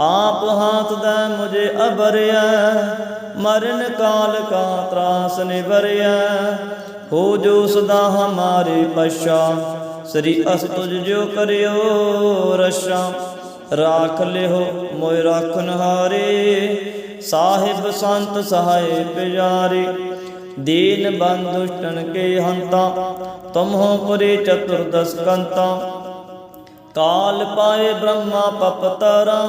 ਆਪ ਹਾਥ ਦਾ ਮੁਝੇ ਅਬਰਿਆ ਮਰਨ ਕਾਲ ਕਾ ਤਰਾਸ ਨਿਵਰਿਆ। ਹੋ ਜੋ ਸਦਾ ਹਮਾਰੇ ਪਛਾ, ਸ੍ਰੀ ਅਸ ਤੁਜ ਜੋ ਕਰਿਓ ਰਸ਼ਾ ਰਾਖ ਲਿਓ ਮੋਇ ਰਾਖਨ ਸਾਹਿਬ ਸੰਤ ਸਹਾਏ ਪਿਆਰੇ ਦੀਨ ਬੰਦੁਸ਼ਟਨ ਕੇ ਹੰਤਾ, ਤੁਮਹੋ ਪੁਰੇ ਚਤੁਰਦਸ ਕੰਤਾ। ਕਾਲ ਪਾਏ ਬ੍ਰਹਮਾ ਪਪਤਰਾ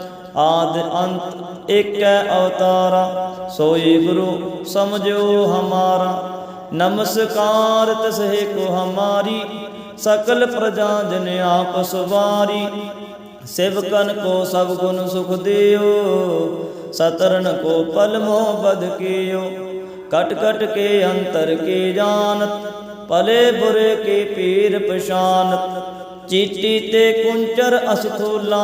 ਆਦ ਅੰਤ ਇੱਕ ਅਵਤਾਰਾ, ਸੋਈ ਗੁਰੂ ਸਮਝੋ ਹਮਾਰਾ। ਨਮਸਕਾਰ ਤਸਹਿ ਕੋ ਹਮਾਰੀ, ਸਕਲ ਪ੍ਰਜਾ ਜਨ ਆਪ ਸੁਵਾਰੀ। ਸੇਵਕਨ ਕੋ ਸਭ ਗੁਣ ਸੁਖ ਦਿਓ ਸਤਰਨ ਕੋ ਪਲ ਮੋਹ ਬਦ ਕੀਓ। ਕਟ ਕਟ ਕੇ ਅੰਤਰ ਕੀ ਜਾਣਤ, ਭਲੇ ਬੁਰੇ ਕੀ ਪੀਰ ਪਛਾਨਤ। ਚੀਟੀ ਤੇ ਕੁੰਚਰ ਅਸਥੂਲਾ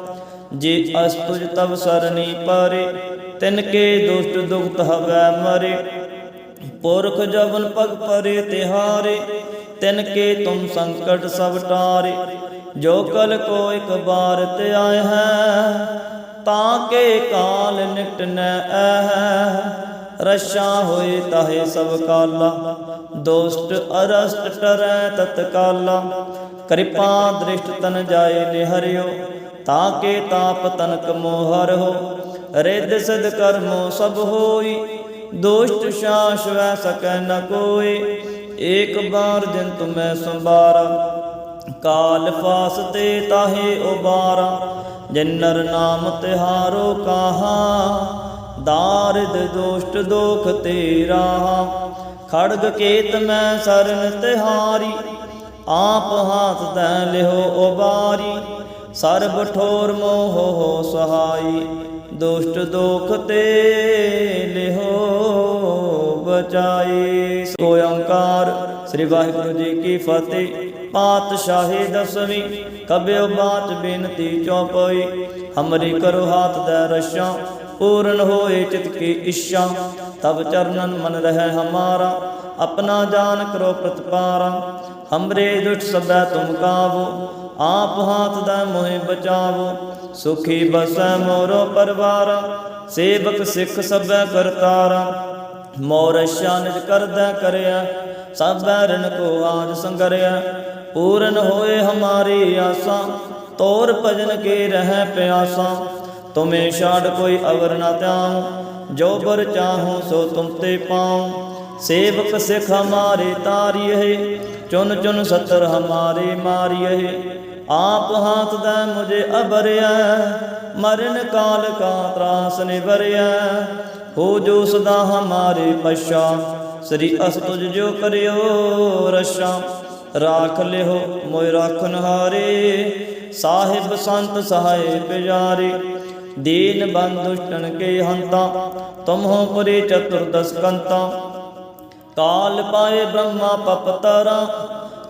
ਜੇ ਅਸਤੁਜ ਤਬ ਸਰਨੀ ਪਾਰੇ, ਤਿਨ ਕੇ ਦੁਸ਼ਟ ਦੁਖਤ ਹਵੈ ਮਰੇ। ਪੁਰਖ ਜਵਨ ਪਗ ਪਰੇ ਤਿਹਾਰੇ ਤਿਨ ਕੇ ਤੁਮ ਸੰਕਟ ਸਭ ਟਾਰੇ। ਜੋ ਕਲ ਕੋ ਇਕ ਬਾਰ ਤੇ ਆਏ ਹੈ, ਤਾਂ ਕੇ ਕਾਲ ਨਿਕਟ ਨ ਐ ਰਸ਼ਾ ਹੋਏ ਤਾਹੇ ਸਭ ਕਾਲਾ ਦੋਸਤ ਅਰਸਟ ਟਰੈ ਤਤਕਾਲਾ। ਕਿਰਪਾ ਦ੍ਰਿਸ਼ਟ ਤਨ ਜਾਏ ਨਿਹਰਿਓ ਤਾਂ ਕੇ ਤਾਪ ਤਨਕ ਮੋਹਰ ਹੋ, ਰਿੱਧ ਸਿਧ ਕਰਮੋ ਸਭ ਹੋਈ, ਦੁਸ਼ਟ ਸ਼ਾਸ ਵੈ ਸਕੈ ਨ ਕੋਇ ਏਕ ਬਾਰ ਜਿਨ ਤੁਮੈ ਸੰਬਾਰਾ ਕਾਲ ਫਾਸ ਤੇ ਤਾਹੇ ਉਬਾਰਾ ਜਿਨਰ ਨਾਮ ਤਿਹਾਰੋ ਕਾਹਾ, ਦਾਰਿਦ ਦੋਸ਼ਟ ਦੋਖ ਤੇਰਾ, ਖੜਗ ਕੇਤ ਮੈਂ ਸਰਨ ਤਿਹਾਰੀ, ਆਪ ਹਾਥ ਤੈ ਲਿਹੋ ਉਬਾਰੀ ਸਰਬ ਠੋਰ ਮੋਹ ਹੋ ਸਹਾਈ, ਦੁਸ਼ਟ ਦੋਖ ਤੇ ਲਿਹੋ ਬਚਾਈ। ਓੰਕਾਰ ਸ੍ਰੀ ਵਾਹਿਗੁਰੂ ਜੀ ਕੀ ਫਤਿਹ। ਪਾਤਸ਼ਾਹੀ ਦਸਵੀਂ ਕਬਿਓ ਬਾਤ ਬੇਨਤੀ ਚੌਪਈ। ਹਮਰੀ ਕਰੋ ਹਾਥ ਦੇ ਰਸ਼ਾਂ, ਪੂਰਨ ਹੋਏ ਚਿਤ ਕੀ ਇੱਛਾ। ਤਬ ਚਰਨਨ ਮਨ ਰਹਿ ਹਮਾਰਾ, ਆਪਣਾ ਜਾਨ ਕਰੋ ਪ੍ਰਤਪਾਰਾ। ਹਮਰੇ ਦੁष्ट ਸਭੈ ਤੁਮ ਕਾਵੋ ਆਪ ਹਾਥ ਦਾ ਮੋਹਿ ਬਚਾਵੋ, ਸੁਖੀ ਬਸੈ ਮੋਰੋ ਪਰਵਾਰ, ਸੇਵਕ ਸਿੱਖ ਸਭੈ ਕਰਤਾਰਾ। ਮੋਰ ਨਿਜ ਕਰਦਾ ਕਰਿਆ ਸਭੈ ਰਣ ਕੋ ਆਜ ਸੰਗਰਿਆ। ਪੂਰਨ ਹੋਏ ਹਮਾਰੀ ਆਸਾਂ, ਤੋਰ ਭਜਨ ਕੇ ਰਹਿ ਪਿਆਸਾਂ। ਤੁਮੇ ਛਾੜ ਕੋਈ ਅਵਰ ਨਾ ਧਿਆਉ, ਜੋ ਬਰ ਚਾਹੂ ਸੋ ਤੁਮ ਤੇ ਪਾਉ। ਸੇਵਕ ਸਿਖ ਹਮਾਰੇ ਤਾਰੀਏ, ਚੁਨ ਚੁਨ ਸਤਰ ਹਮਾਰੇ ਮਾਰੀਏ। ਆਪ ਹਾਥ ਦਾ ਮੁਝੇ ਅਬਰਿਆ, ਮਰਨ ਕਾਲ ਕਾ ਤਰਾਸ ਨਿਵਰਿਆ। ਹੋ ਜੋ ਸਦਾ ਹਮਾਰੇ ਪਛਾ, ਸ੍ਰੀ ਅਸਤੁਜ ਜੋ ਕਰਿਓ ਰਸ਼ਾ ਰਾਖ ਲਿਓ ਮੋਇ ਰਾਖਨ ਹਾਰੇ ਸਾਹਿਬ ਸੰਤ ਸਹਾਏ ਪਿਆਰੇ ਦੀਨ ਬੰਦੁਸ਼ਟਨ ਕੇ ਹੰਤਾ, ਤੁਮਹੋ ਪਰੇ ਚਤੁਰਦਸ ਕੰਤਾ। ਕਾਲ ਪਾਏ ਬ੍ਰਹਮਾ ਪਪਤਰਾ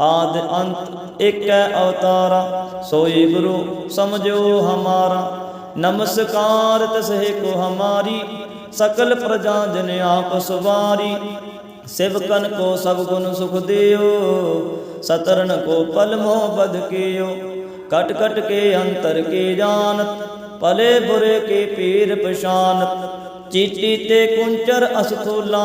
ਆਦ ਅੰਤ ਏਕੈ ਅਵਤਾਰਾ, ਸੋਈ ਗੁਰੂ ਸਮਝੋ ਹਮਾਰਾ। ਨਮਸਕਾਰ ਤਸਹਿ ਕੋ ਹਮਾਰੀ, ਸਕਲ ਪ੍ਰਜਾ ਜਨ ਆਪ ਸਵਾਰੀ। ਸਿਵਕਨ ਕੋ ਸਭ ਗੁਣ ਸੁਖ ਦਿਓ ਸਤਰਨ ਕੋ ਪਲ ਮੋਹ ਬਦ ਕੀਓ। ਕਟ ਕਟ ਕੇ ਅੰਤਰ ਕੇ ਜਾਣਤ, ਭਲੇ ਬੁਰੇ ਕੇ ਪੀਰ ਪਛਾਨਤ। ਚੀਟੀ ਤੇ ਕੁੰਚਰ ਅਸਥੂਲਾ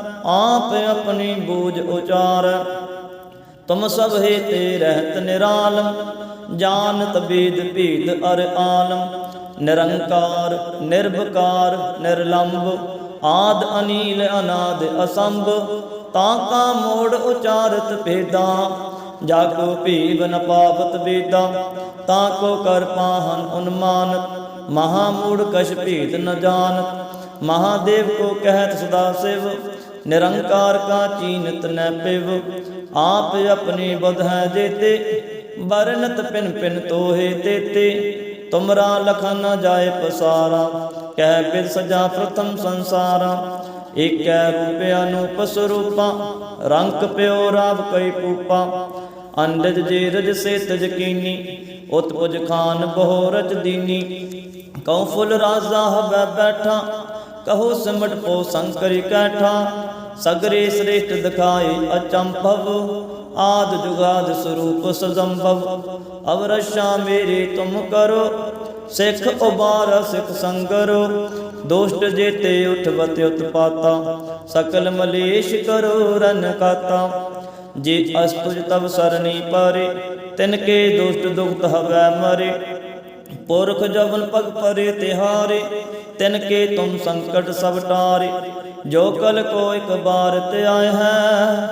ਆਪ ਆਪਣੀ ਬੂਝ ਉਚਾਰ। ਤੁਮ ਸਭ ਹੈ ਤੇ ਰਹਿਤ ਨਿਰਾਲਮ ਜਾਣਤ ਬੀਦ ਭੀਦ ਅਰ ਆਲਮ ਨਿਰੰਕਾਰ ਨਿਰਭਕਾਰ ਨਿਰਲੰਭ ਆਦ ਅਨੀਲ, ਅਨਾਦ ਅਸੰਭ। ਤਾਂ ਕਾ ਮੋੜ ਉਚਾਰਤ ਭੇਦਾ, ਜਾ ਕੋ ਭੀਵ ਨ ਪਾਵਤ ਵੇਦਾ। ਤਾਂ ਕੋ ਕਰ ਪਾਹਨ ਉਨਮਾਨਤ ਮਹਾ ਮੂੜ ਕਛ ਭੇਦ ਨ ਜਾਣਤ ਮਹਾਦੇਵ ਕੋ ਕਹਿਤ ਸਦਾ ਸਿਵ ਨਿਰੰਕਾਰ ਕਾ ਚੀਨਤ ਨੈ ਪਿਵ, ਆਪ ਆਪਣੀ ਬੁਧ ਹੈ ਜੇਤੇ, ਵਰਨਤ ਪਿਨ ਪਿਨ ਤੋਹੇ ਤੇਤੇ। ਤੁਮਰਾ ਲਖਨ ਨ ਜਾਏ ਪਸਾਰਾ, ਕਹਿ ਬਿਦ ਸਜਾ ਪ੍ਰਥਮ ਸੰਸਾਰਾ। ਏਕੈ ਰੂਪਿ ਅਨੂਪ ਸਰੂਪਾ, ਰੰਗ ਪਿਓ ਰਾਵ ਕਈ ਪੂਪਾ। ਅੰਡਜ ਜੇ ਰਜ ਸੇ ਤਜਕੀਨੀ ਉਤ ਉਤਪੁਜ ਖਾਨ ਬਹੁ ਰਚ ਦੀਨੀ। ਕਉ ਫੁੱਲ ਰਾਜ਼ਾ ਹਵੈ ਬੈਠਾ, ਕਹੋ ਸਿਮਟ ਪੋ ਸੰਕਰਿ ਕੈਠਾ। ਸਗਰੇ ਸ੍ਰੇਸ਼ਟ ਦਿਖਾਏ ਅਚੰਭਵ, ਆਦ ਜੁਗਾਦ ਸਰੂਪ ਸਜੰਭਵ। ਅਵਰਸ਼ਾ ਮੇਰੇ ਤੁਮ ਕਰੋ, ਸਿੱਖ ਉਬਾਰ ਸਿੱਖ ਸੰਗਰੋ। ਦੋਸ਼ਟ ਜੇਤੇ ਉਠਵਤ ਉਤਪਾਤਾ, ਸਕਲ ਮਲੇਸ਼ ਕਰੋ ਰਨ ਕਾਤਾ। ਜੇ ਅਸਤੁਜ ਤਬ ਸਰਨੀ ਪਾਰੇ, ਤਿਨ ਕੇ ਦੋਸ਼ਟ ਦੁਖਤ ਹਵੈ ਮਰੇ। ਪੁਰਖ ਜਵਨ ਪਗ ਪਰੇ ਤਿਹਾਰੇ, ਤਿਨ ਕੇ ਤੁਮ ਸੰਕਟ ਸਭ ਟਾਰੇ। ਜੋ ਕਲ ਕੋ ਇਕ ਬਾਰ ਤੇ ਆਏ ਹੈ,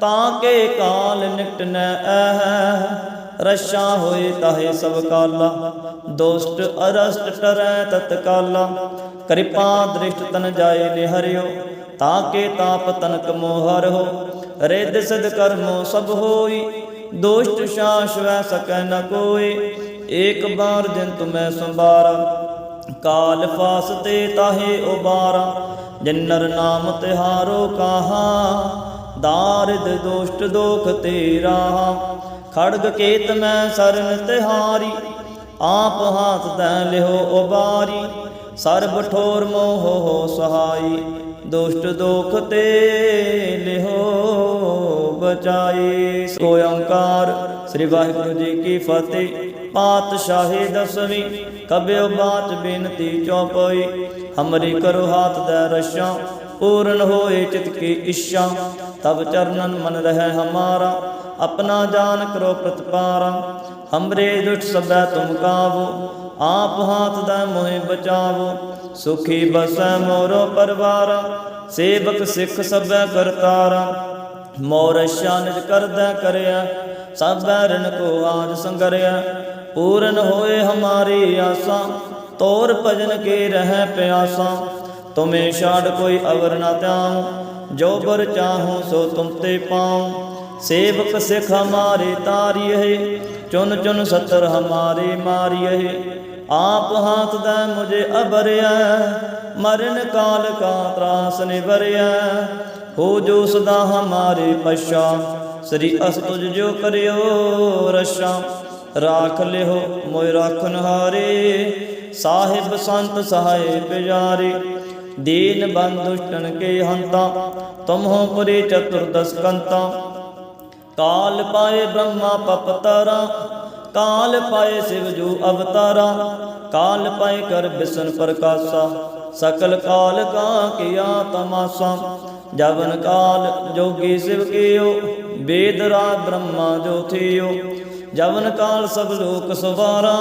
ਤਾਂ ਕੇ ਕਾਲ ਨਿਕਟ ਨੈ ਐ ਰਸ਼ਾ ਹੋਏ ਤਾਹੇ ਸਭ ਕਾਲਾ ਦੋਸਤ ਅਰਸਟ ਟਰੈ ਤਤਕਾਲਾ ਕਿਰਪਾ ਦ੍ਰਿਸ਼ਟ ਤਨ ਜਾਏ ਨਿਹਰਿਓ, ਤਾਂ ਕੇ ਤਾਪ ਤਨਕ ਮੋਹਰ ਹੋ ਰਿੱਧ ਸਿਧ ਕਰਮੋ ਸਭ ਹੋਈ, ਦੁਸ਼ਟ ਸ਼ਾਸ ਸਕੈ ਨ ਕੋਇ ਏਕ ਬਾਰ ਦਿਨ ਤੁਮੈ ਸੰਭਾਰਾ, ਕਾਲ ਫਾਸਤੇ ਤਾਹੇ ਉਬਾਰਾ। ਜਿਨਰ ਨਾਮ ਤਿਹਾਰੋ ਕਾਹਾ? ਦਾਰਿਦ ਦੁਸ਼ਟ ਦੋਖ ਤੇਰਾ। ਖੜਗ ਕੇਤ ਮੈਂ ਸਰਨ ਤਿਹਾਰੀ, ਆਪ ਹਾਥ ਤੈ ਲਿਹੋ ਉਬਾਰੀ। ਸਰਬ ਠੋਰ ਮੋਹ ਹੋ ਸਹਾਈ, ਦੁਸ਼ਟ ਦੋਖ ਤੇ ਲਿਹੋ ਬਚਾਈ। ਸੋ ਓੰਕਾਰ, ਸ੍ਰੀ ਵਾਹਿਗੁਰੂ ਜੀ ਕੀ ਫਤਿਹ। ਪਾਤਸ਼ਾਹੀ ਦਸਵੀਂ ਕਬਿਓ ਬਾਤ ਬੇਨਤੀ ਚੌਪਈ। ਹਮਰੀ ਕਰੋ ਹਾਥ ਦਾ ਰਸ਼ਾਂ, ਪੂਰਨ ਹੋਏ ਚਿਤ ਕੀ ਇੱਛਾ। ਤਬ ਚਰਨਨ ਮਨ ਰਹਿ ਹਮਾਰਾ, ਆਪਣਾ ਜਾਨ ਕਰੋ ਪ੍ਰਤਪਾਰਾ। ਹਮਰੇ ਦੁष्ट ਸਭੈ ਤੁਮ ਕਾਵੋ, ਆਪ ਹਾਥ ਦਾ ਮੋਹਿ ਬਚਾਵੋ। ਸੁਖੀ ਬਸੈ ਮੋਰੋ ਪਰਵਾਰਾ, ਸੇਵਕ ਸਿੱਖ ਸਭੈ ਕਰਤਾਰਾ। ਮੋਰ ਨਿਜ ਕਰਦਾ ਕਰਿਆ, ਸਭੈ ਰਣ ਕੋ ਆਜ ਸੰਗਰਿਆ। ਪੂਰਨ ਹੋਏ ਹਮਾਰੀ ਆਸਾਂ ਤੋਰ ਭਜਨ ਕੇ ਰਹਿ ਪਿਆਸਾ, ਤੁਮੇ ਛਾੜ ਕੋਈ ਅਵਰ ਨਾ ਤਿਆਉ ਜੋ ਬਰ ਚਾਹੂ ਸੋ ਤੁਮ ਤੇ ਪਾਉ। ਸੇਵਕ ਸਿਖ ਹਮਾਰੇ ਤਾਰੀਏ ਚੁਨ ਚੁਨ ਸਤਰ ਹਮਾਰੇ ਮਾਰੀਏ ਆਪ ਹਾਥ ਦਾ ਮੁਝੇ ਅਬਰਿਆ ਮਰਨ ਕਾਲ ਕਾ ਤਰਾਸ ਨਿਵਰਿਆ ਹੋ ਜੋ ਸਦਾ ਹਮਾਰੇ ਪਛਾ, ਸ੍ਰੀ ਅਸਤੁਜ ਜੋ ਕਰਿਓ ਰਸ਼ਾ ਰਾਖ ਲਿਓ ਮੋਇ ਰਾਖਨ ਹਾਰੇ। ਸਾਹਿਬ ਸੰਤ ਸਹਾਏ ਬਿਜਾਰੇ, ਦੀਨ ਬੰਦ ਦੁਸ਼ਟਨ ਕੇ ਹੰਤਾ, ਤੁਮਹੋ ਪੁਰੇ ਚਤੁਰਦਸ ਕੰਤਾ। ਕਾਲ ਪਾਏ ਬ੍ਰਹਮਾ ਪਪਤਾਰਾ ਕਾਲ ਪਾਏ ਸਿਵ ਜੂ ਅਵਤਾਰਾ, ਕਾਲ ਪਾਏ ਕਰ ਬਿਸਨ ਪ੍ਰਕਾਸ਼ਾ। ਸਕਲ ਕਾਲ ਕਾ ਕੀਆ ਤਮਾਸਾ, ਜਵਨ ਕਾਲ ਜੋਗੀ ਸਿਵ ਕੀਓ ਵੇਦ ਰਾਗ ਬ੍ਰਹਮਾ ਜੋ ਥਿਓ। ਜਵਨ ਕਾਲ ਸਭ ਲੋਕ ਸਵਾਰਾ,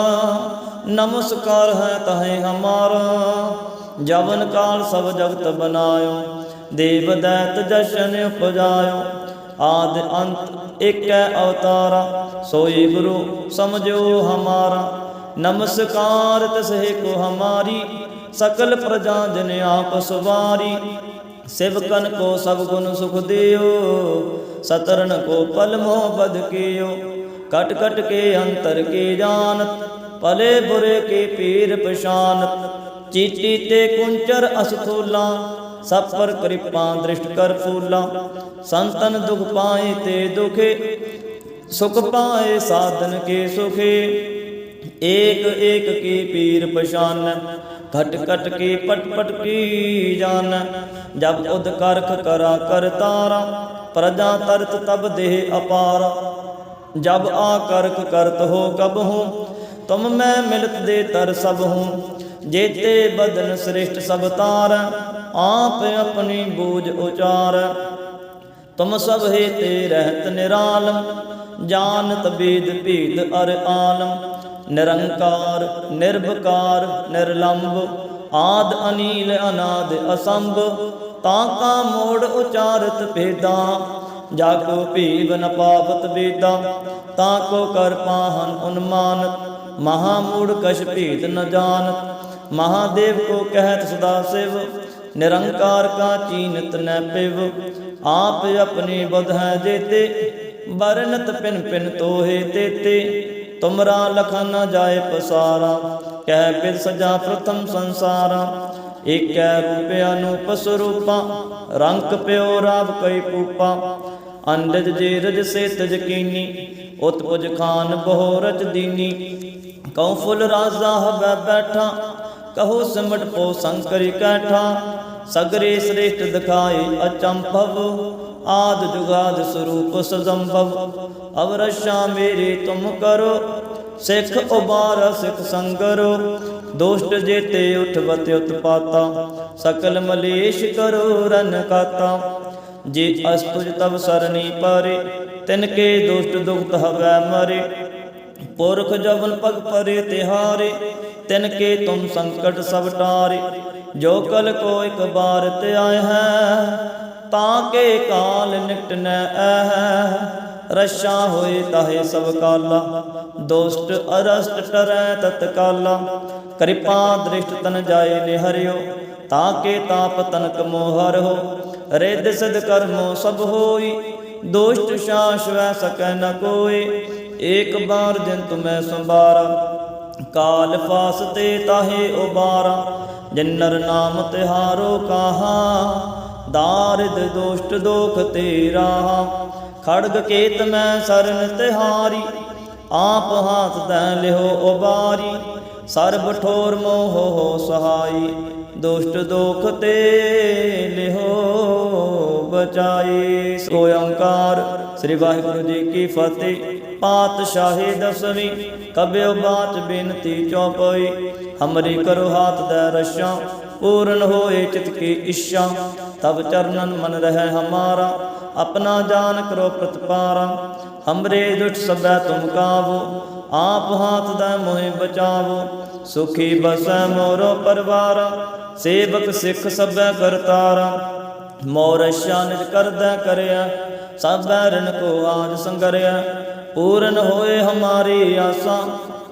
ਨਮਸਕਾਰ ਹੈ ਤਹੇ ਹਮਾਰਾ। ਜਵਨ ਕਾਲ ਸਭ ਜਗਤ ਬਨਾਇਓ, ਦੇਵ ਦੈਤ ਜਸ਼ਨ ਉਪਜਾਇਓ। ਆਦ ਅੰਤ ਏਕੈ ਅਵਤਾਰਾ, ਸੋਈ ਗੁਰੂ ਸਮਝੋ ਹਮਾਰਾ। ਨਮਸਕਾਰ ਤਸਹਿ ਕੋ ਹਮਾਰੀ ਸਕਲ ਪ੍ਰਜਾ ਜਨ ਆਪ ਸਵਾਰੀ ਸਿਵਕਨ ਕੋ ਸਭ ਗੁਣ ਸੁਖ ਦਿਓ, ਸਤਰਨ ਕੋ ਪਲ ਮੋਹ ਬਦ ਕੀਓ। ਕਟ ਕਟ ਕੇ ਅੰਤਰ ਕੀ ਜਾਣਤ, ਭਲੇ ਬੁਰੇ ਕੀ ਪੀਰ ਪਛਾਨਤ। ਚੀਟੀ ਤੇ ਕੁੰਚਰ ਅਸਥੂਲਾ ਸਭ ਪਰ ਕਿਰਪਾ ਦ੍ਰਿਸ਼ਟ ਕਰ ਫੂਲਾ। ਸੰਤਨ ਦੁਖ ਪਾਏ ਤੇ ਦੁਖੇ, ਸੁਖ ਪਾਏ ਸਾਧਨ ਕੇ ਸੁਖੇ। ਏਕ ਏਕ ਕੀ ਪੀਰ ਪਛਾਨ ਘਟ ਘਟ ਕੀ ਪਟ ਪਟ ਕੀ ਜਾਨ, ਜਬ ਉਦ ਕਰਖ ਕਰਾ ਕਰ ਤਾਰਾ, ਪ੍ਰਜਾ ਤਰਤ ਤਬ ਦੇਹ ਅਪਾਰ। ਜਬ ਆ ਕਰਖ ਕਰਤ ਹੋ ਕਬ ਹੂੰ, ਤੁਮ ਮੈਂ ਮਿਲਤ ਦੇ ਤਰ ਸਭ ਹੂੰ। ਜੇਤੇ ਬਦਨ ਸ੍ਰਿਸ਼ਟ ਸਭ ਤਾਰ, ਆਪ ਆਪਣੀ ਬੂਝ ਉਚਾਰ। ਤੁਮ ਸਭ ਹੈ ਤੇ ਰਹਿਤ ਨਿਰਾਲਮ ਜਾਣਤ ਬੀਦ ਭੀਦ ਅਰ ਆਲਮ। ਨਿਰੰਕਾਰ ਨਿਰਭਕਾਰ ਨਿਰਲੰਭ ਆਦ ਅਨੀਲ ਅਨਾਦ ਅਸੰਭ, ਤਾਂ ਕਾ ਮੋੜ ਉਚਾਰਤ ਭੇਦਾ ਜਾ ਕੋ ਭੀਵ ਨ ਪਾਵਤ ਵੇਦਾ, ਤਾਂ ਕੋ ਕਰ ਪਾਹਨ ਉਨਮਾਨਤ ਮਹਾ ਮੂੜ ਕਛ ਭੀਤ ਨ ਜਾਣਤ ਮਹਾਦੇਵ ਕੋ ਕਹਿਤ ਸਦਾ ਸਿਵ, ਨਿਰੰਕਾਰ ਕਾ ਚੀਨਤ ਨੈ ਪਿਵ, ਆਪ ਆਪਣੀ ਬੁਧ ਹੈ ਜੇਤੇ ਬਰਨਤ ਪਿਨ ਪਿਨ ਤੋਹੇ ਤੇਤੇ ਤੁਮਰਾ ਲਖਨ ਨ ਜਾਏ ਪਸਾਰਾ, ਕਹਿ ਬਿਦ ਸਜਾ ਪ੍ਰਥਮ ਸੰਸਾਰਾ। ਏਕੈ ਰੂਪੇ ਅਨੂਪ ਸਰੂਪਾ, ਰੰਗ ਪਿਓ ਰਾਵ ਕਈ ਪੂਪਾ ਅੰਡਜ ਜੇ ਰਜ ਸੇ ਤਜ ਕੀਨੀ, ਉਤਪੁਜ ਖਾਨ ਬਹੁ ਰਚ ਦੀਨੀ। ਕਉ ਫੁੱਲ ਰਾਜ਼ਾ ਹਵੈ ਬੈਠਾ, ਕਹੋ ਸਿਮਟ ਪੋ ਸੰਕਰੀ ਕੈਠਾ। ਸਗਰੇ ਸ੍ਰੇਸ਼ਟ ਦਿਖਾਏ ਅਚੰਭਵ ਆਦ ਜੁਗਾਦ ਸਰੂਪ ਸਜੰਭਵ ਅਵਰਸ਼ਾ ਮੇਰੇ ਤੁਮ ਕਰੋ, ਸਿੱਖ ਉਬਾਰ ਸਿੱਖ ਸੰਗਰੋ। ਦੋਸ਼ਟ ਜੇਤੇ ਉਠਵਤ ਉਤਪਾਤਾ, ਸਕਲ ਮਲੇਸ਼ ਕਰੋ ਰਨ ਕਾਤਾ। ਜੇ ਅਸਤੁਜ ਤਬ ਸਰਨੀ ਪਾਰੇ, ਤਿਨ ਕੇ ਦੁਸ਼ਟ ਦੁਖਤ ਹਵੈ ਮਰੇ। ਪੁਰਖ ਜਵਨ ਪਗ ਪਰੇ ਤਿਹਾਰੇ, ਤਿਨ ਕੇ ਤੁਮ ਸੰਕਟ ਸਭ ਟਾਰੇ। ਜੋ ਕਲ ਕੋ ਇਕ ਬਾਰ ਤੇ ਆਏ ਹੈ ਤਾਂ ਕੇ ਕਾਲ ਨਿਕਟ ਨ ਐ ਰਸ਼ਾ ਹੋਏ ਤਾਹੇ ਸਭ ਕਾਲਾ। ਦੋਸਤ ਅਰਸਟ ਟਰੈ ਤਤਕਾਲਾ ਕਿਰਪਾ ਦ੍ਰਿਸ਼ਟ ਤਨ ਜਾਏ ਨਿਹਰਿਓ। ਤਾਂ ਕੇ ਤਾਪ ਤਨਕ ਮੋਹਰ ਹੋ ਰਿੱਧ ਸਿਧ ਕਰਮੋ ਸਭ ਹੋਈ। ਦੁਸ਼ਟ ਸ਼ਾਸ ਵੈ ਸਕੈ ਨ ਕੋਇ ਏਕ ਬਾਰ ਜਿਨ ਤੁਮੈ ਸੰਭਾਰਾ। ਕਾਲ ਫਾਸ ਤੇ ਤਾਹੇ ਉਬਾਰਾ। ਜਿਨਰ ਨਾਮ ਤਿਹਾਰੋ ਕਾਹਾ। ਦਾਰਿਦ ਦੁਸ਼ਟ ਦੋਖ ਤੇਰਾ ਰਾਹਾ ਖੜਗ ਕੇਤ ਮੈਂ ਸਰਨ ਤਿਹਾਰੀ, ਆਪ ਹਾਥ ਤੈ ਲਿਓ ਉਬਾਰੀ, ਸਰਬ ਠੋਰ ਮੋਹ ਹੋ ਸਹਾਈ, ਦੁਸ਼ਟ ਦੋਖ ਤੇ ਲਿਹੋ ਬਚਾਈ। ਸੋ ਓੰਕਾਰ, ਸ੍ਰੀ ਵਾਹਿਗੁਰੂ ਜੀ ਕੀ ਫਤਿਹ। ਪਾਤਸ਼ਾਹੀ ਦਸਵੀਂ, ਕਬਿਓ ਬਾਤ ਬੇਨਤੀ ਚੌਪਈ। ਹਮਰੀ ਕਰੋ ਹਾਥ ਦੇ ਰਸਾ, ਪੂਰਨ ਹੋਏ ਚਿਤ ਕੀ ਇੱਛਾ। ਤਬ ਚਰਨਨ ਮਨ ਰਹਿ ਹਮਾਰਾ, ਆਪਣਾ ਜਾਨ ਕਰੋ ਪ੍ਰਤਪਾਰਾ। ਹਮਰੇ ਦੁਟ ਸਬੈ ਤੁਮ ਕਾਵੋ, ਆਪ ਹਾਥ ਦਾ ਮੋਹਿ ਬਚਾਵੋ। ਸੁਖੀ ਬਸੈ ਮੋਰੋ ਪਰਵਾਰਾ, ਸੇਵਕ ਸਿੱਖ ਸਬੈ ਕਰਤਾਰਾ। ਮੋਰ ਨਿਜ ਕਰਦਾ ਕਰਿਆ ਸਭੈ ਰਣ ਕੋ ਆਜ ਸੰਗਰਿਆ। ਪੂਰਨ ਹੋਏ ਹਮਾਰੀ ਆਸਾਂ,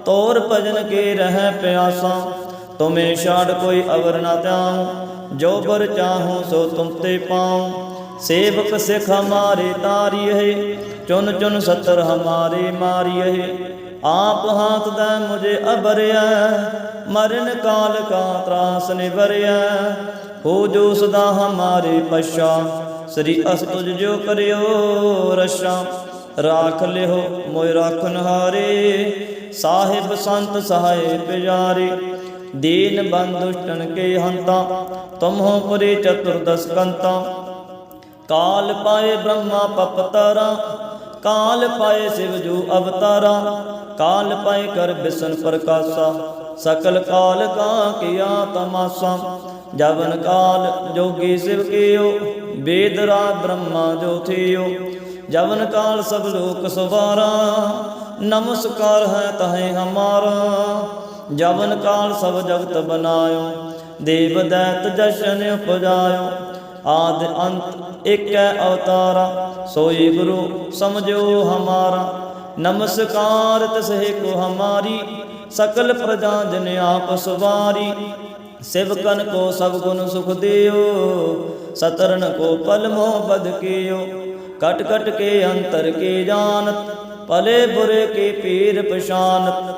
ਤੋਰ ਭਜਨ ਕੇ ਰਹਿ ਪਿਆਸਾ। ਤੁਮੇ ਛਾੜ ਕੋਈ ਅਵਰ ਨਾ ਤਿਆਉ ਜੋ ਬਰ ਚਾਹੂੰ ਸੋ ਤੁਮ ਤੇ ਪਾਉ। ਸੇਵਕ ਸਿਖ ਹਮਾਰੇ ਤਾਰੀਏ, ਚੁਨ ਚੁਨ ਸਤਰ ਹਮਾਰੇ ਮਾਰੀਏ। ਆਪ ਹਾਥ ਦਾ ਮੁਝੇ ਅਬਰਿਆ, ਮਰਨ ਕਾਲ ਕਾ ਤਰਾਸ ਨਿਵਰਿਆ। ਹੋ ਜੋ ਸਦਾ ਹਮਾਰੇ ਪਛਾ, ਸ੍ਰੀ ਅਸਤੁਜ ਜੋ ਕਰਿਓ ਰਸ਼ਾ ਰਾਖ ਲਿਓ, ਮੋਇ ਰਾਖਨ ਹਾਰੇ ਸਾਹਿਬ ਸੰਤ ਸਹਾਏ ਪਿਆਰੇ ਦੀਨ ਬੰਦੁਸ਼ਟਨ ਕੇ ਹੰਤਾ, ਤੁਮਹੋ ਪਰੇ ਚਤੁਰਦਸ ਕੰਤਾ। ਕਾਲ ਪਾਏ ਬ੍ਰਹਮਾ ਪਪਤਾਰਾ ਕਾਲ ਪਾਏ ਸਿਵ ਜੂ ਅਵਤਾਰਾ। ਕਾਲ ਪਾਏ ਕਰ ਬਿਸਨ ਪ੍ਰਕਾਸ਼ਾ, ਸਕਲ ਕਾਲ ਕਾ ਕਿਆ ਤਮਾਸਾ। ਜਵਨ ਕਾਲ ਜੋਗੀ ਸਿਵ ਕੀਓ, ਵੇਦ ਰਾ ਬ੍ਰਹਮਾ ਜੋ ਥੀਓ। ਜਵਨ ਕਾਲ ਸਭ ਲੋਕ ਸਵਾਰਾ, ਨਮਸਕਾਰ ਹੈ ਤਹੇ ਹਮਾਰਾ। ਜਵਨ ਕਾਲ ਸਭ ਜਗਤ ਬਨਾਇਓ, ਦੇਵ ਦੈਤ ਜਸ਼ਨ ਉਪਜਾਇਓ। ਆਦ ਅੰਤ ਏਕੈ ਅਵਤਾਰਾ, ਸੋਈ ਗੁਰੂ ਸਮਝੋ ਹਮਾਰਾ। ਨਮਸਕਾਰ ਤਸਹਿ ਕੋ ਹਮਾਰੀ, ਸਕਲ ਪ੍ਰਜਾ ਜਨ ਆਪ ਸਵਾਰੀ। ਸਿਵਕਨ ਕੋ ਸਭ ਗੁਣ ਸੁਖ ਦਿਓ ਸਤਰਨ ਕੋ ਪਲ ਮੋਹ ਬਦ ਕੀਓ। ਕਟ ਕਟ ਕੇ ਅੰਤਰ ਕੇ ਜਾਣਤ, ਭਲੇ ਬੁਰੇ ਕੇ ਪੀਰ ਪਛਾਨਤ।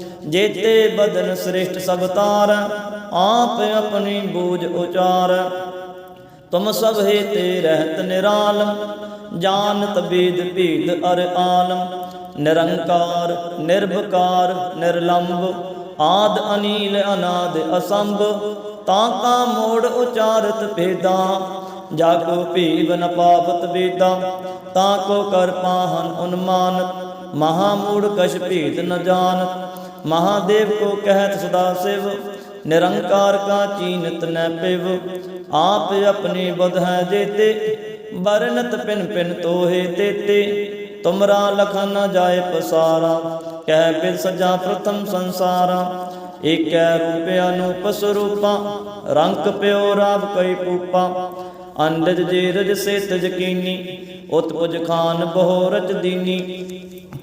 ਜੇਤੇ ਬਦਨ ਸ੍ਰਿਸ਼ਟ ਸਭ ਤਾਰ, ਆਪ ਆਪਣੀ ਬੂਝ ਉਚਾਰ। ਤੁਮ ਸਭ ਤੇ ਰਹਿਤ ਨਿਰਾਲਮ ਜਾਣਤ ਬੀਦ ਭੀਦ ਅਰ ਆਲਮ ਨਿਰੰਕਾਰ ਨਿਰਭਕਾਰ ਨਿਰਲੰਭ ਆਦ ਅਨੀਲ, ਅਨਾਦ ਅਸੰਭ। ਤਾਂ ਕਾ ਮੋੜ ਉਚਾਰਤ ਭੇਦਾ, ਜਾ ਕੋ ਭੀਵ ਨ ਪਾਵਤ ਵੇਦਾ। ਤਾਂ ਕੋ ਕਰ ਪਾਹਨ ਉਨਮਾਨਤ ਮਹਾ ਮੂੜ ਕਛ ਭੇਦ ਨ ਜਾਣਤ ਮਹਾਦੇਵ ਕੋ ਕਹਿਤ ਸਦਾ ਸਿਵ, ਨਿਰੰਕਾਰ ਕਾ ਚੀਨਤ ਨੈ ਪਿਵ। ਆਪ ਆਪਣੀ ਬੁਧ ਹੈ ਜੇਤੇ ਬਰਨਤ ਪਿਨ ਪਿਨ ਤੋਹੇ ਤੇਤੇ। ਤੁਮਰਾ ਲਖਨ ਨ ਜਾਏ ਪਸਾਰਾ, ਕਹਿ ਬਿਨ ਸਜਾ ਪ੍ਰਥਮ ਸੰਸਾਰਾ। ਏਕੈ ਰੂਪ ਅਨੂਪ ਸਰੂਪਾ ਰੰਗ ਪਿਓ ਰਾਵ ਕਈ ਪੂਪਾ। ਅੰਡਜ ਜੇ ਰਜ ਸੇ ਤਜ ਕੀਨੀ ਉਤਪੁਜ ਖਾਨ ਬਹੁ ਰਚ ਦੀਨੀ।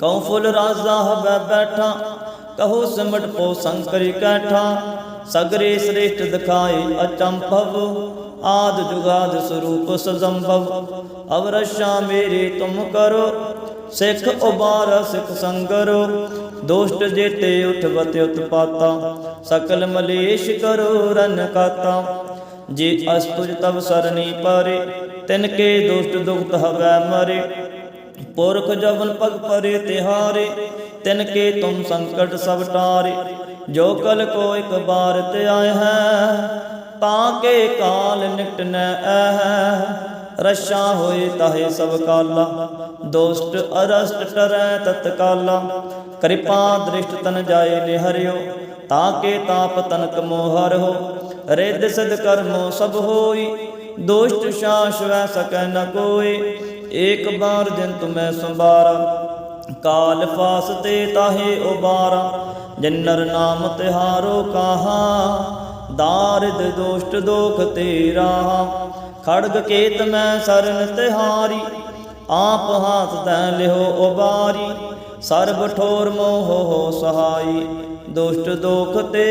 ਕਉ ਫੁੱਲ ਰਾਜ਼ਾ ਹਬੈ ਬੈਠਾ ਕਹੋ ਸਿਮਟ ਪੋ ਸੰਕਰੀ ਕੈਠਾ, ਸਗਰੇ ਸ੍ਰੇਸ਼ਟ ਦਿਖਾਏ ਅਚੰਭਵ, ਆਦ ਜੁਗਾਦ ਸਰੂਪ ਸਜੰਭਵ। ਅਵਰਸ਼ਾ ਮੇਰੇ ਤੁਮ ਕਰੋ, ਸਿੱਖ ਉਬਾਰ ਸਿੱਖ ਸੰਗਰੋ, ਦੋਸ਼ਟ ਜੇਤੇ ਉਠਵਤ ਉਤਪਾਤਾ, ਸਕਲ ਮਲੇਸ਼ ਕਰੋ ਰਨ ਕਾਤਾ। ਜੇ ਅਸਤੁਜ ਤਬ ਸਰਨੀ ਪਰੇ, ਤਿਨ ਕੇ ਦੁਸ਼ਟ ਦੁਖਤ ਹਵੈ ਮਰੇ ਪੁਰਖ ਜਵਨ ਪਗ ਪਰੇ ਤਿਹਾਰੇ, ਤਿਨ ਕੇ ਤੁਮ ਸੰਕਟ ਸਭ ਟਾਰੇ, ਜੋ ਕਲ ਕੋ ਇਕ ਬਾਰ ਤੇ ਆਏ ਹੈ, ਤਾਂ ਕੇ ਕਾਲ ਨਿਕਟਨੈ ਐ ਰਸ਼ਾ ਹੋਏ ਤਾਹੇ ਸਭ ਕਾਲਾ, ਦੋਸਤ ਅਰਸਟ ਟਰੈ ਤਤਕਾਲਾ, ਕਿਰਪਾ ਦ੍ਰਿਸ਼ਟ ਤਨ ਜਾਏ ਨਿਹਰਿਓ, ਤਾਂ ਕੇ ਤਾਪ ਤਨਕ ਮੋਹਰ ਹੋ ਰਿੱਧ ਸਿਧ ਕਰਮੋ ਸਭ ਹੋਈ, ਦੋਸ਼ਟ ਸ਼ਾਸ ਵੈ ਸਕੈ ਨ ਕੋਇ ਏਕ ਬਾਰ ਜਿਨ ਤੁਮੈ ਸੰਬਾਰਾ ਕਾਲ ਫਾਸ ਤਾਹੇ ਉਬਾਰਾ, ਜਨਰ ਨਾਮ ਤਿਹਾਰੋ ਕਾਹਾ, ਦਾਰਿਦ ਦੋਸ਼ਟ ਦੋਖ ਤੇਰਾ, ਖੜਗ ਕੇਤ ਮੈਂ ਸਰਨ ਤਿਹਾਰੀ, ਆਪ ਹਾਥ ਤੈ ਲਿਓ ਉਬਾਰੀ, ਸਰਬ ਠੋਰ ਮੋਹ ਹੋ ਸਹਾਈ। ਦੁਸ਼ਟ ਦੋਖ ਤੇ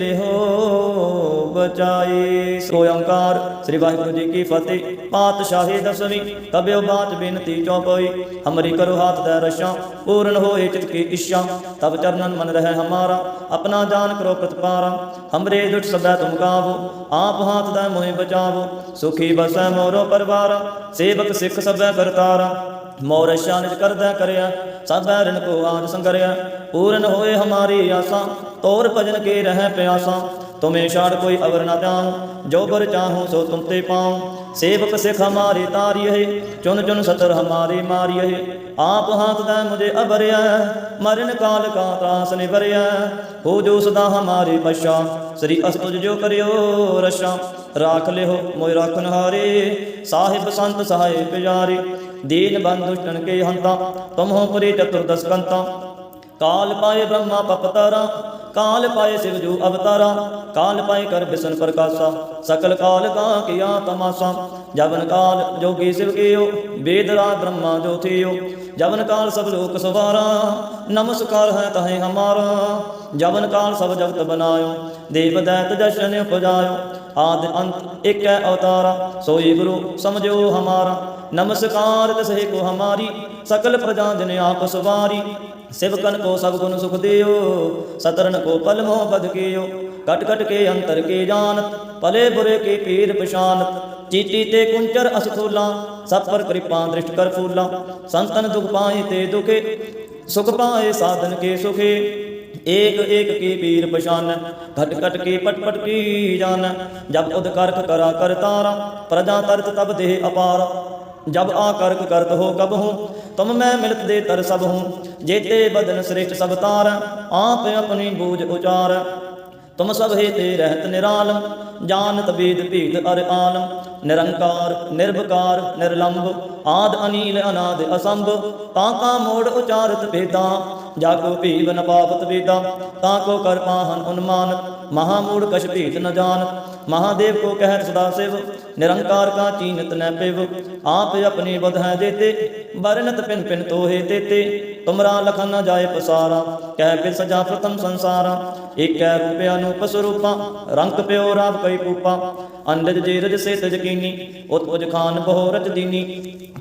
ਲਿਓ ਬਚਾਈ। ਸੋ ਓੰਕਾਰ, ਸ੍ਰੀ ਵਾਹਿਗੁਰੂ ਜੀ ਕੀ ਫਤਿਹ। ਪਾਤਸ਼ਾਹੀ ਦਸਵੀਂ ਕਬਿਓ ਬਾਤ ਬੇਨਤੀ ਚੌਪਈ। ਹਮਰੀ ਕਰੋ ਹਾਥ ਦਾ ਰਸਾ, ਪੂਰਨ ਹੋਏ ਚਿਤ ਕੀ ਇੱਛਾ। ਤਬ ਚਰਨਨ ਮਨ ਰਹਿ ਹਮਾਰਾ, ਆਪਣਾ ਜਾਨ ਕਰੋ ਪ੍ਰਤਪਾਰਾ। ਹਮਰੇ ਦੁਟ ਸਦਾ ਤੁਮ ਗਾਵੋ ਆਪ ਹਾਥ ਦਾ ਮੋਹਿ ਬਚਾਵੋ। ਸੁਖੀ ਬਸੈ ਮੋਰੋ ਪਰਵਾਰਾ, ਸੇਵਕ ਸਿੱਖ ਸਭੈ ਕਰਤਾਰਾ। ਮੋਰ ਨਿਜ ਕਰਦਾ ਕਰਿਆ ਸਭ ਰਿਣ ਕੋ ਆਜ ਸੰਗਰਿਆ, ਪੂਰਨ ਹੋਏ ਹਮਾਰੀ ਆਸਾਂ, ਤੋਰ ਭਜਨ ਕੇ ਰਹਿ ਪਿਆਸਾਂ, ਤੁਮੇ ਛਾੜ ਕੋਈ ਅਵਰ ਨਾ ਜਾਉ ਜੋ ਬਰ ਚਾਹੂੰ ਸੋ ਤੁਮ ਤੇ ਪਾਉ, ਸੇਵਕ ਸਿਖ ਹਮਾਰੇ ਤਾਰਿਏ, ਚੁਨ ਚੁਨ ਸਤਰ ਹਮਾਰੇ ਮਾਰਿਏ, ਆਪ ਹਾਥ ਦਾ ਮੁਝੇ ਅਬਰਿਆ ਮਰਨ ਕਾਲ ਕਾ ਤਰਾਸ ਨਿਵਰਿਆ, ਹੋ ਜੋ ਸਦਾ ਹਮਾਰੇ ਪਛਾ, ਸ੍ਰੀ ਅਸਤੁਜ ਜੋ ਕਰਿਓ ਰਸ਼ਾ ਰਾਖ ਲਿਓ ਮੋਇ ਰਾਖਨ ਹਾਰੇ, ਸਾਹਿਬ ਸੰਤ ਸਹਾਏ ਪਿਆਰੇ ਦੀਨ ਬੰਧੁਸ਼ਟਨ ਕੇ ਹੰਤਾ ਤੁਮ ਹੋ ਪਰੇ ਚਤੁਰਦਸ ਕੰਤਾ ਕਾਲ ਪਾਏ ਬ੍ਰਹਮਾ ਪਪਤਾਰਾ ਕਾਲ ਪਾਏ ਸਿਵ ਜੋ ਅਵਤਾਰਾ, ਕਾਲ ਪਾਏ ਕਰ ਬਿਸਨ ਪ੍ਰਕਾਸ਼ਾ। ਸਕਲ ਕਾਲ ਕਾ ਕੀਆ ਤਮਾਸਾ, ਜਵਨ ਕਾਲ ਜੋਗੀ ਸਿਵ ਕੀਓ, ਵੇਦ ਰਾਜ ਬ੍ਰਹਮਾ ਜੋ ਥਿਓ। ਜਵਨ ਕਾਲ ਸਭ ਲੋਕ ਸਵਾਰਾ, ਨਮਸਕਾਰ ਹੈ ਤਹੇ ਹਮਾਰਾ। ਜਵਨ ਕਾਲ ਸਭ ਜਗਤ ਬਨਾਇਓ ਆਦ ਅੰਤ ਇੱਕ ਹੈ ਅਵਤਾਰਾ ਸੋਈ ਗੁਰੂ ਸਮਝੋ ਹਮਾਰਾ। ਨਮਸਕਾਰ ਤਸਹਿ ਕੋ ਹਮਾਰੀ, ਸਕਲ ਪ੍ਰਜਾ ਜਨ ਆਪ ਸਵਾਰੀ। ਸਿਵਕਨ ਕੋ ਸਭ ਗੁਣ ਸੁਖ ਦਿਓ, ਸਤਰਨ ਕੋ ਪਲ ਮੋਹ ਬਦ ਕੀਓ। ਕਟ ਕਟ ਕੇ ਅੰਤਰ ਕੇ ਜਾਣਤ, ਭਲੇ ਬੁਰੇ ਕੇ ਪੀਰ ਪਛਾਨਤ। ਚੀਤੀ ਤੇ ਕੁੰਚਰ ਅਸਥੂਲਾ ਸਭ ਪਰ ਕਿਰਪਾ ਦ੍ਰਿਸ਼ਟ ਕਰ ਫੂਲਾ। ਸੰਤਨ ਦੁਖ ਪਾਏ ਤੇ ਦੁਖੇ, ਸੁਖ ਪਾਏ ਸਾਧਨ ਕੇ ਸੁਖੇ। ਏਕ ਏਕ ਕੀ ਪੀਰ ਪਛਾਨ, ਘਟ ਘਟ ਕੇ ਪਟ ਪਟ ਕੀ ਜਾਨ। ਜਬ ਉਦ ਕਰਖ ਕਰਾ ਕਰ ਤਾਰਾ, ਪ੍ਰਜਾ ਤਰਤ ਤਬ ਦੇਹ ਅਪਾਰ। ਜਬ ਆ ਕਰਕ ਕਰਤ ਹੋ ਕਬ ਹੂੰ, ਤੁਮ ਮੈਂ ਮਿਲਤ ਦੇ ਤਰ ਸਭ ਹੂੰ। ਜੇਤੇ ਬਦਨ ਸ੍ਰਿਸ਼ਟ ਸਭ ਤਾਰ, ਆਪ ਆਪਣੀ ਬੂਝ ਉਚਾਰ। ਤੁਮ ਸਭ ਹੈ ਤੇ ਰਹਿਤ ਨਿਰਾਲਮ ਜਾਣਤ ਵੇਦ ਭੇਦ ਅਰ ਆਲਮ ਨਿਰੰਕਾਰ ਨਿਰਭਕਾਰ ਨਿਰਲੰਭ ਆਦ ਅਨੀਲ, ਅਨਾਦ ਅਸੰਭ। ਤਾਂ ਕਾ ਮੋੜ ਉਚਾਰਤ ਭੇਦਾਂ, ਜਾ ਕੋ ਭੀਵ ਨ ਪਾਵਤ ਵੇਦਾਂ। ਤਾਂ ਕੋ ਕਰ ਪਾਹਨ ਉਨਮਾਨ, ਮਹਾ ਮੂੜ ਕਛ ਭੇਦ ਨ ਜਾਣਤ ਮਹਾਦੇਵ ਕੋ ਕਹਿਤ ਸਦਾ ਸਿਵ, ਨਿਰੰਕਾਰ ਕਾ ਚੀਨਤ ਨੈ ਪਿਵ। ਆਪ ਆਪਣੀ ਬੁਧ ਹੈ ਦੇਤੇ ਬਰਨਤ ਪਿਨ ਪਿਨ ਤੋਹੇ ਤੇਤੇ। ਤੁਮਰਾ ਲਖਨ ਨ ਜਾਏ ਪਸਾਰਾ, ਕਹਿ ਬਿ ਸਜਾ ਪ੍ਰਤਮ ਸੰਸਾਰਾ। ਏਕੈ ਰੂਪਿਆ ਅਨੂਪ ਸਰੂਪਾ ਰੰਗ ਪਿਓ ਰਾਵ ਕਈ ਕੂਪਾ। ਅੰਡਜ ਜੇ ਸੇ ਤਜ ਉਤ ਉਜ ਖਾਨ ਬਹੁ ਰਜ ਦੀਨੀ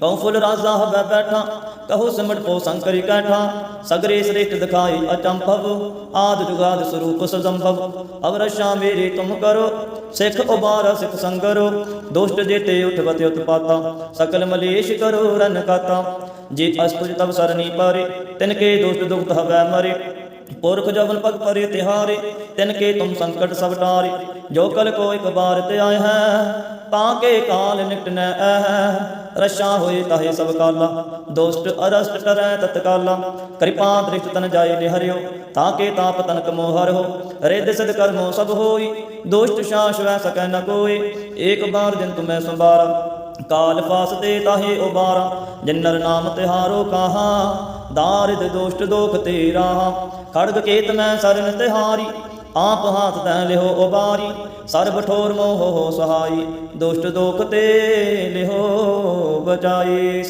ਕਉ ਫੁੱਲ ਰਾਜ਼ਾ ਹਵੈ ਬੈਠਾ, ਕਹੋ ਸਿਮਟ ਪੋ ਸੰਕਰੀ ਕੈਠਾ। ਸਗਰੇ ਸ੍ਰੇਸ਼ਟ ਦਿਖਾਈ ਅਚੰਭਵ, ਆਦ ਜੁਗਾਦ ਸਰੂਪ ਸਜੰਭਵ। ਅਵਰਸ਼ਾ ਮੇਰੇ ਤੁਮ ਕਰੋ, ਸਿੱਖ ਉਬਾਰ ਸਿੱਖ ਸੰਗਰੋ। ਦੁਸ਼ਟ ਜੇਤੇ ਉਠਵਤ ਉਤਪਾਤਾ, ਸਕਲ ਮਲੇਸ਼ ਕਰੋ ਰਨ ਕਾਤਾ। ਜੇ ਅਸਤੁਜ ਤਬ ਸਰਨੀ ਪਾਰੇ, ਤਿਨ ਕੇ ਦੁਸ਼ਟ ਦੁਖਤ ਹਵੈ ਮਰੇ। ਪੁਰਖ ਜਵਨ ਪਗ ਪਰੇ ਤਿਹਾਰੇ, ਤਿਨ ਕੇ ਤੁਮ ਸੰਕਟ ਸਭ ਟਾਰੇ ਜੋ ਕਲ ਕੋ ਇਕ ਬਾਰ ਤੇ ਆਏ ਹੈ, ਤਾਂ ਕੇ ਕਾਲ ਨਿਕਟਨੈ ਐ ਰਸ਼ਾ ਹੋਏ ਤਾਹੇ ਸਭ ਕਾਲਾ ਦੋਸਤ ਅਰਸਟ ਕਰੈ ਤਤਕਾਲਾ। ਕਿਰਪਾ ਦ੍ਰਿਸ਼ਟ ਤਨ ਜਾਏ ਨਿਹਰਿਓ, ਤਾਂ ਕੇ ਤਾਪ ਤਨਕ ਮੋਹ ਹੋ ਰਿੱਧ ਸਿਧ ਕਰਮੋ ਸਭ ਹੋਈ ਦੋਸਤ ਸ਼ਾਸ ਵੈ ਸਕੈ ਨ ਕੋਏ। ਏਕ ਬਾਰ ਜਿਨ ਤੁਮੈ ਸੰਬਾਰਾ ਕਾਲ ਫਾਸ ਤੇ ਤਾਹੇ ਉਬਾਰਾ, ਜਿਨਰ ਨਾਮ ਤਿਹਾਰੋ ਕਾਹਾ, ਦਾਰਿਦ ਦੋਸ਼ਟ ਦੋਖ ਤੇਰਾ। ਖੜਗ ਕੇਤ ਮੈਂ ਸਰਨ ਤਿਹਾਰੀ, ਆਪ ਹਾਥ ਤੈ ਲਿਹੋ ਉਬਾਰੀ, ਸਰਬ ਠੋਰ ਮੋਹ ਹੋ ਸਹਾਈ, ਦੁਸ਼ਟ ਦੋਖ ਤੇ ਲਿਹੋ ਬਚਾਈ।